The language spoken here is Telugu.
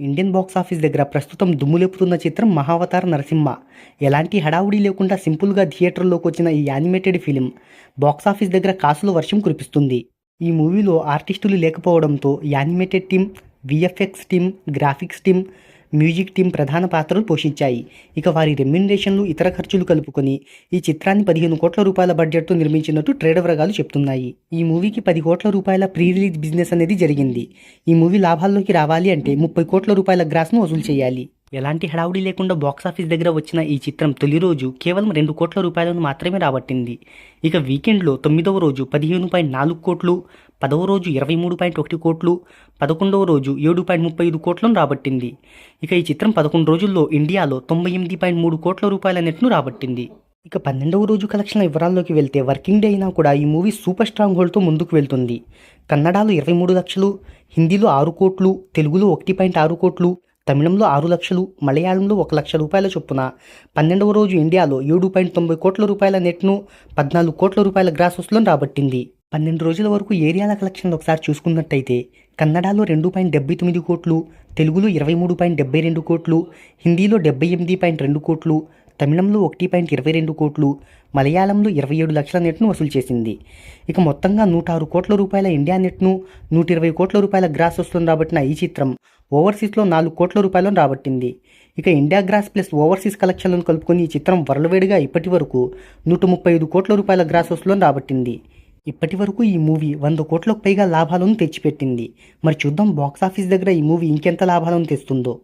ఇండియన్ బాక్స్ ఆఫీస్ దగ్గర ప్రస్తుతం దుమ్ములేపుతున్న చిత్రం మహావతార నరసింహ. ఎలాంటి హడావుడి లేకుండా సింపుల్గా థియేటర్లోకి వచ్చిన ఈ యానిమేటెడ్ ఫిలిం బాక్స్ ఆఫీస్ దగ్గర కాసుల వర్షం కురిపిస్తుంది. ఈ మూవీలో ఆర్టిస్టులు లేకపోవడంతో animated team VFX team graphics team music team ప్రధాన పాత్రలు పోషించాయి. ఇక వారి రెమ్యునరేషన్లు ఇతర ఖర్చులు కలుపుకొని ఈ చిత్రాన్ని పదిహేను కోట్ల రూపాయల బడ్జెట్తో నిర్మించినట్టు ట్రేడ్ వర్గాలు చెప్తున్నాయి. ఈ మూవీకి పది కోట్ల రూపాయల ప్రీ రిలీజ్ బిజినెస్ అనేది జరిగింది. ఈ మూవీ లాభాల్లోకి రావాలి అంటే ముప్పై కోట్ల రూపాయల గ్రాస్ను వసూలు చేయాలి. ఎలాంటి హడావుడి లేకుండా బాక్స్ ఆఫీస్ దగ్గర వచ్చిన ఈ చిత్రం తొలి రోజు కేవలం రెండు కోట్ల రూపాయలను మాత్రమే రాబట్టింది. ఇక వీకెండ్లో తొమ్మిదవ రోజు పదిహేను పాయింట్ నాలుగు కోట్లు పదవ రోజు ఇరవై మూడు పాయింట్ ఒకటి కోట్లు పదకొండవ రోజు ఏడు పాయింట్ ముప్పై ఐదు కోట్లను రాబట్టింది. ఇక ఈ చిత్రం పదకొండు రోజుల్లో ఇండియాలో తొంభై ఎనిమిది పాయింట్ మూడు కోట్ల రూపాయల నెట్ను రాబట్టింది. ఇక పన్నెండవ రోజు కలెక్షన్ల వివరాల్లోకి వెళ్తే వర్కింగ్ డే అయినా కూడా ఈ మూవీ సూపర్ స్ట్రాంగ్ హోల్డ్తో ముందుకు వెళ్తుంది. కన్నడలో ఇరవై మూడు లక్షలు హిందీలో ఆరు కోట్లు తెలుగులో ఒకటి పాయింట్ ఆరు కోట్లు తమిళంలో ఆరు లక్షలు మలయాళంలో ఒక లక్ష రూపాయల చొప్పున పన్నెండవ రోజు ఇండియాలో ఏడు పాయింట్ తొంభై కోట్ల రూపాయల నెట్ను పద్నాలుగు కోట్ల రూపాయల గ్రాస్ వసూలను రాబట్టింది. పన్నెండు రోజుల వరకు ఏరియాల కలెక్షన్లు ఒకసారి చూసుకున్నట్టయితే కన్నడలో రెండు పాయింట్ డెబ్బై తొమ్మిది కోట్లు తెలుగులో ఇరవై మూడు పాయింట్ డెబ్బై రెండు కోట్లు హిందీలో డెబ్బై ఎనిమిది పాయింట్ రెండు కోట్లు తమిళంలో ఒకటి పాయింట్ ఇరవై రెండు కోట్లు మలయాళంలో ఇరవై ఏడు లక్షల నెట్ను వసూలు చేసింది. ఇక మొత్తంగా నూట ఆరు కోట్ల రూపాయల ఇండియా నెట్ను నూట ఇరవై కోట్ల రూపాయల గ్రాస్ వస్తుంది రాబట్టిన ఈ చిత్రం ఓవర్సీస్లో నాలుగు కోట్ల రూపాయలను రాబట్టింది. ఇక ఇండియా గ్రాస్ ప్లస్ ఓవర్సీస్ కలెక్షన్లను కలుపుకొని ఈ చిత్రం వరలవేడిగా ఇప్పటి వరకు నూట ముప్పై ఐదు కోట్ల రూపాయల గ్రాస్ వసూలను రాబట్టింది. ఇప్పటి వరకు ఈ మూవీ వంద కోట్లకు పైగా లాభాలను తెచ్చిపెట్టింది. మరి చూద్దాం బాక్స్ ఆఫీస్ దగ్గర ఈ మూవీ ఇంకెంత లాభాలను తెస్తుందో.